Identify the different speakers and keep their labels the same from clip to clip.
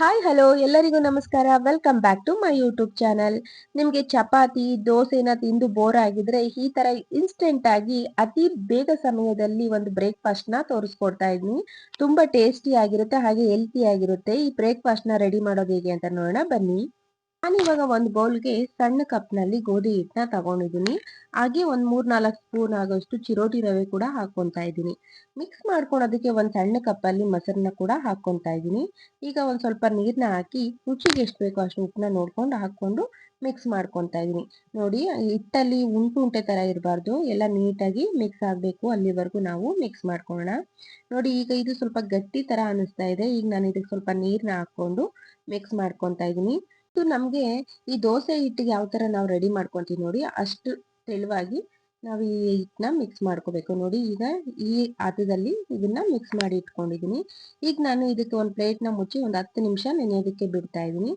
Speaker 1: Hi hello ಎಲ್ಲರಿಗೂ ನಮಸ್ಕಾರ. Welcome back to my YouTube channel ನಿಮಗೆ ಚಪಾತಿ, ದೋಸೆನ ತಿಂದು ಬೋರ್ ಆಗಿದ್ರೆ ಈ ತರ ಇನ್ಸ್ಟೆಂಟ್ ಆಗಿ ಅತಿ ಬೇಗ ಸಮಯದಲ್ಲಿ ಒಂದು ಬ್ರೇಕ್ಫಾಸ್ಟ್ನ ತೋರಿಸ್ಕೊಡ್ತಾ ಇದ್ದೀನಿ. ತುಂಬಾ ಟೇಸ್ಟಿ ಆಗಿರುತ್ತೆ, ಹಾಗೆ ಹೆಲ್ತಿ ಆಗಿರುತ್ತೆ. ಈ ಬ್ರೇಕ್ಫಾಸ್ಟ್ನ ರೆಡಿ ಮಾಡೋದು ಹೇಗೆ ಅಂತ ನೋಡೋಣ. ಬನ್ನಿ. ನಾನಿವಾಗ ಒಂದು ಬೌಲ್ಗೆ ಸಣ್ಣ ಕಪ್ನಲ್ಲಿ ಗೋಧಿ ಹಿಟ್ಟನ್ನ ತಗೊಂಡಿದ್ದೀನಿ. ಹಾಗೆ ಒಂದು ಮೂರ್ ನಾಲ್ಕು ಸ್ಪೂನ್ ಆಗೋಷ್ಟು ಚಿರೋಟಿ ರವೆ ಕೂಡ ಹಾಕೊತಾ ಇದ್ದೀನಿ. ಮಿಕ್ಸ್ ಮಾಡ್ಕೊಳೋದಕ್ಕೆ ಒಂದು ಸಣ್ಣ ಕಪ್ಪಲ್ಲಿ ಮೊಸರನ್ನ ಕೂಡ ಹಾಕೊತಾ ಇದ್ದೀನಿ. ಈಗ ಒಂದು ಸ್ವಲ್ಪ ನೀರನ್ನ ಹಾಕಿ ರುಚಿಗೆ ಎಷ್ಟು ಬೇಕೋ ಅಷ್ಟು ಉಪ್ಪನ್ನ ನೋಡ್ಕೊಂಡು ಹಾಕೊಂಡು ಮಿಕ್ಸ್ ಮಾಡ್ಕೊತಾ ಇದ್ದೀನಿ. ನೋಡಿ, ಹಿಟ್ಟಲ್ಲಿ ಉಂಟು ಉಂಟೆ ತರ ಇರಬಾರ್ದು. ಎಲ್ಲ ನೀಟಾಗಿ ಮಿಕ್ಸ್ ಆಗಬೇಕು. ಅಲ್ಲಿವರೆಗೂ ನಾವು ಮಿಕ್ಸ್ ಮಾಡ್ಕೊಳ್ಳೋಣ. ನೋಡಿ, ಈಗ ಇದು ಸ್ವಲ್ಪ ಗಟ್ಟಿ ತರ ಅನಿಸ್ತಾ ಇದೆ. ಈಗ ನಾನು ಇದಕ್ಕೆ ಸ್ವಲ್ಪ ನೀರನ್ನ ಹಾಕೊಂಡು ಮಿಕ್ಸ್ ಮಾಡ್ಕೊತಾ ಇದ್ದೀನಿ. ಇದು ನಮಗೆ ಈ ದೋಸೆ ಹಿಟ್ಟಿಗೆ ಯಾವ ತರ ನಾವು ರೆಡಿ ಮಾಡ್ಕೊಂತೀವಿ ನೋಡಿ, ಅಷ್ಟು ತೆಳುವಾಗಿ ನಾವು ಈ ಹಿಟ್ಟನ್ನ ಮಿಕ್ಸ್ ಮಾಡ್ಕೋಬೇಕು. ನೋಡಿ ಈಗ ಈ ಹದದಲ್ಲಿ ಇದನ್ನ ಮಿಕ್ಸ್ ಮಾಡಿ ಇಟ್ಕೊಂಡಿದೀನಿ. ಈಗ ನಾನು ಇದಕ್ಕೆ ಒಂದು ನ ಮುಚ್ಚಿ ಒಂದು ಹತ್ತು ನಿಮಿಷ ನೆನೆಯೋದಕ್ಕೆ ಬಿಡ್ತಾ ಇದ್ದೀನಿ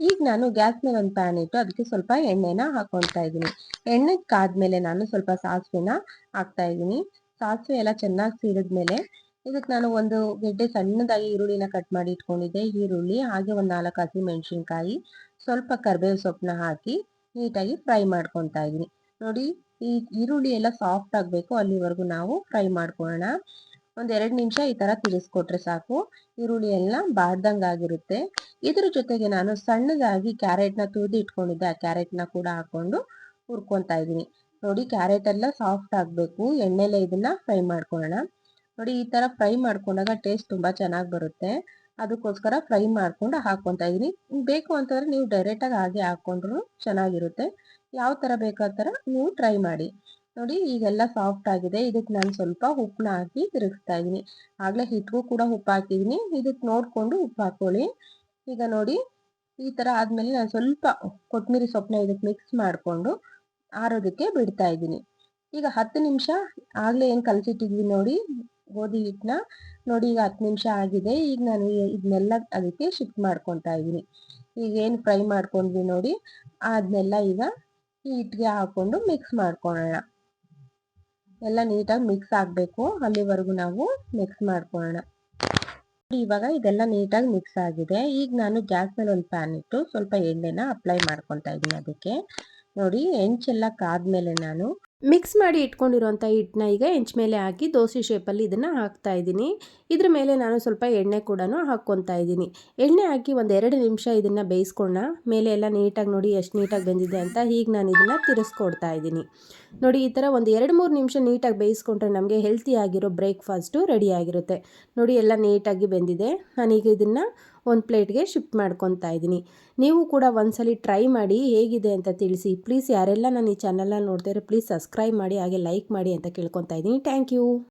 Speaker 1: ಈಗ ನಾನು ಗ್ಯಾಸ್ ಮೇಲೆ ಒಂದು ಪ್ಯಾನ್ ಇಟ್ಟು ಅದಕ್ಕೆ ಸ್ವಲ್ಪ ಎಣ್ಣೆನ ಹಾಕೊಳ್ತಾ ಇದೀನಿ. ಎಣ್ಣೆ ಕಾದ್ಮೇಲೆ ನಾನು ಸ್ವಲ್ಪ ಸಾಸಿವೆನ ಹಾಕ್ತಾ ಇದ್ದೀನಿ ಸಾಸಿವೆ ಎಲ್ಲ ಚೆನ್ನಾಗಿ ಸೀರಿದ್ಮೇಲೆ ಇದಕ್ಕೆ ನಾನು ಒಂದು ಗೆಡ್ಡೆ ಸಣ್ಣದಾಗಿ ಈರುಳ್ಳಿನ ಕಟ್ ಮಾಡಿ ಇಟ್ಕೊಂಡಿದ್ದೆ. ಈರುಳ್ಳಿ, ಹಾಗೆ ಒಂದು ನಾಲ್ಕು ಹಸಿ ಮೆಣಸಿನ್ಕಾಯಿ, ಸ್ವಲ್ಪ ಕರ್ಬೇವು ಸೊಪ್ಪನ್ನ ಹಾಕಿ ನೀಟಾಗಿ ಫ್ರೈ ಮಾಡ್ಕೊತಾ ಇದ್ದೀನಿ. ನೋಡಿ, ಈ ಈರುಳ್ಳಿ ಎಲ್ಲ ಸಾಫ್ಟ್ ಆಗಬೇಕು, ಅಲ್ಲಿವರೆಗೂ ನಾವು ಫ್ರೈ ಮಾಡ್ಕೊಳ್ಳೋಣ. ಒಂದು ಎರಡು ನಿಮಿಷ ಈ ತರ ತಿಳಿಸ್ಕೊಟ್ರೆ ಸಾಕು. ಈರುಳ್ಳಿ ಎಲ್ಲ ಬಾಡ್ದಂಗ್ ಆಗಿರುತ್ತೆ. ಇದ್ರ ಜೊತೆಗೆ ನಾನು ಸಣ್ಣದಾಗಿ ಕ್ಯಾರೆಟ್ನ ತುರಿದು ಇಟ್ಕೊಂಡಿದ್ದೆ. ಆ ಕ್ಯಾರೆಟ್ನ ಕೂಡ ಹಾಕೊಂಡು ಹುರ್ಕೊತಾ ಇದ್ದೀನಿ. ನೋಡಿ, ಕ್ಯಾರೆಟ್ ಎಲ್ಲ ಸಾಫ್ಟ್ ಆಗಬೇಕು. ಎಣ್ಣೆಲೆ ಇದನ್ನ ಫ್ರೈ ಮಾಡ್ಕೊಳ್ಳೋಣ. ನೋಡಿ, ಈ ತರ ಫ್ರೈ ಮಾಡ್ಕೊಂಡಾಗ ಟೇಸ್ಟ್ ತುಂಬಾ ಚೆನ್ನಾಗಿ ಬರುತ್ತೆ. ಅದಕ್ಕೋಸ್ಕರ ಫ್ರೈ ಮಾಡ್ಕೊಂಡು ಹಾಕೊಂತ ಇದೀನಿ ಬೇಕು ಅಂತಂದ್ರೆ ನೀವು ಡೈರೆಕ್ಟ್ ಆಗಿ ಹಾಗೆ ಹಾಕೊಂಡ್ರು ಚೆನ್ನಾಗಿರುತ್ತೆ. ಯಾವ ತರ ಆ ತರ ನೀವು ಟ್ರೈ ಮಾಡಿ. ನೋಡಿ, ಈಗೆಲ್ಲ ಸಾಫ್ಟ್ ಆಗಿದೆ. ಇದಕ್ಕೆ ನಾನು ಸ್ವಲ್ಪ ಉಪ್ಪನ್ನ ಹಾಕಿ ತಿರುಗಿಸ್ತಾ ಇದೀನಿ ಆಗ್ಲೇ ಹಿಟ್ಗೂ ಕೂಡ ಉಪ್ಪು ಹಾಕಿದ್ದೀನಿ. ಇದಕ್ಕೆ ನೋಡ್ಕೊಂಡು ಉಪ್ಪು ಹಾಕೊಳ್ಳಿ. ಈಗ ನೋಡಿ, ಈ ತರ ಆದಮೇಲೆ ನಾನು ಸ್ವಲ್ಪ ಕೊತ್ತಂಬರಿ ಸೊಪ್ಪನ್ನ ಇದಕ್ಕೆ ಮಿಕ್ಸ್ ಮಾಡಿಕೊಂಡು ಆರೋದಕ್ಕೆ ಬಿಡ್ತಾ ಇದ್ದೀನಿ. ಈಗ ಹತ್ತು ನಿಮಿಷ ಆಗ್ಲೇ ಏನು ಕಲಸಿಟ್ಟಿದ್ವಿ ನೋಡಿ ಗೋಧಿ ಹಿಟ್ಟನ್ನ ನೋಡಿ ಈಗ ಹತ್ತು ನಿಮಿಷ ಆಗಿದೆ. ಈಗ ನಾನು ಇದನ್ನೆಲ್ಲ ಅದಕ್ಕೆ ಶಿಫ್ಟ್ ಮಾಡ್ಕೊತಾ ಇದ್ದೀನಿ. ಈಗ ಏನು ಫ್ರೈ ಮಾಡ್ಕೊಂಡ್ವಿ ನೋಡಿ ಅದನ್ನೆಲ್ಲ ಈಗ ಈ ಹಿಟ್ಟಿಗೆ ಹಾಕೊಂಡು ಮಿಕ್ಸ್ ಮಾಡ್ಕೊಳ್ಳೋಣ ಎಲ್ಲ ನೀಟಾಗಿ ಮಿಕ್ಸ್ ಆಗಬೇಕು. ಅಲ್ಲಿವರೆಗೂ ನಾವು ಮಿಕ್ಸ್ ಮಾಡ್ಕೊಳ್ಳೋಣ ಇವಾಗ ಇದೆಲ್ಲ ನೀಟಾಗಿ ಮಿಕ್ಸ್ ಆಗಿದೆ. ಈಗ ನಾನು ಗ್ಯಾಸ್ ಮೇಲೆ ಒಂದು ಪ್ಯಾನ್ ಇಟ್ಟು ಸ್ವಲ್ಪ ಎಣ್ಣೆನ ಅಪ್ಲೈ ಮಾಡ್ಕೊತಾ ಇದ್ದೀನಿ ಅದಕ್ಕೆ. ನೋಡಿ, ಹೆಂಚೆಲ್ಲ ಕಾದ್ಮೇಲೆ ನಾನು
Speaker 2: ಮಿಕ್ಸ್ ಮಾಡಿ ಇಟ್ಕೊಂಡಿರುವಂಥ ಹಿಟ್ಟನ್ನ ಈಗ ಹೆಂಚ್ ಮೇಲೆ ಹಾಕಿ ದೋಸೆ ಶೇಪಲ್ಲಿ ಇದನ್ನು ಹಾಕ್ತಾ ಇದ್ದೀನಿ. ಇದ್ರ ಮೇಲೆ ನಾನು ಸ್ವಲ್ಪ ಎಣ್ಣೆ ಕೂಡ ಹಾಕ್ಕೊತಾ ಇದ್ದೀನಿ. ಎಣ್ಣೆ ಹಾಕಿ ಒಂದು ಎರಡು ನಿಮಿಷ ಇದನ್ನು ಬೇಯಿಸ್ಕೊಂಡ ಮೇಲೆ ಎಲ್ಲ ನೀಟಾಗಿ ನೋಡಿ ಎಷ್ಟು ನೀಟಾಗಿ ಬಂದಿದೆ ಅಂತ ಈಗ ನಾನು ಇದನ್ನು ತಿರ್ಸ್ಕೊಡ್ತಾ ಇದ್ದೀನಿ. ನೋಡಿ, ಈ ಥರ ಒಂದು ಎರಡು ಮೂರು ನಿಮಿಷ ನೀಟಾಗಿ ಬೇಯಿಸ್ಕೊಂಡ್ರೆ ನಮಗೆ ಹೆಲ್ತಿಯಾಗಿರೋ ಬ್ರೇಕ್ಫಾಸ್ಟು ರೆಡಿ ಆಗಿರುತ್ತೆ. ನೋಡಿ, ಎಲ್ಲ ನೀಟಾಗಿ ಬೆಂದಿದೆ. ನಾನೀಗ ಇದನ್ನು ಒಂದು ಪ್ಲೇಟ್ಗೆ ಶಿಫ್ಟ್ ಮಾಡ್ಕೊತಾ ಇದ್ದೀನಿ. ನೀವು ಕೂಡ ಒಂದ್ಸಲಿ ಟ್ರೈ ಮಾಡಿ ಹೇಗಿದೆ ಅಂತ ತಿಳಿಸಿ. ಪ್ಲೀಸ್ ಯಾರೆಲ್ಲ ನಾನು ಈ ಚಾನಲ್ನ ನೋಡ್ತಾರೆ ಪ್ಲೀಸ್ ಸಬ್ಸ್ಕ್ರೈಬ್ ಮಾಡಿ, ಹಾಗೆ ಲೈಕ್ ಮಾಡಿ ಅಂತ ಕೇಳ್ಕೊತಾ ಇದ್ದೀನಿ. Thank you.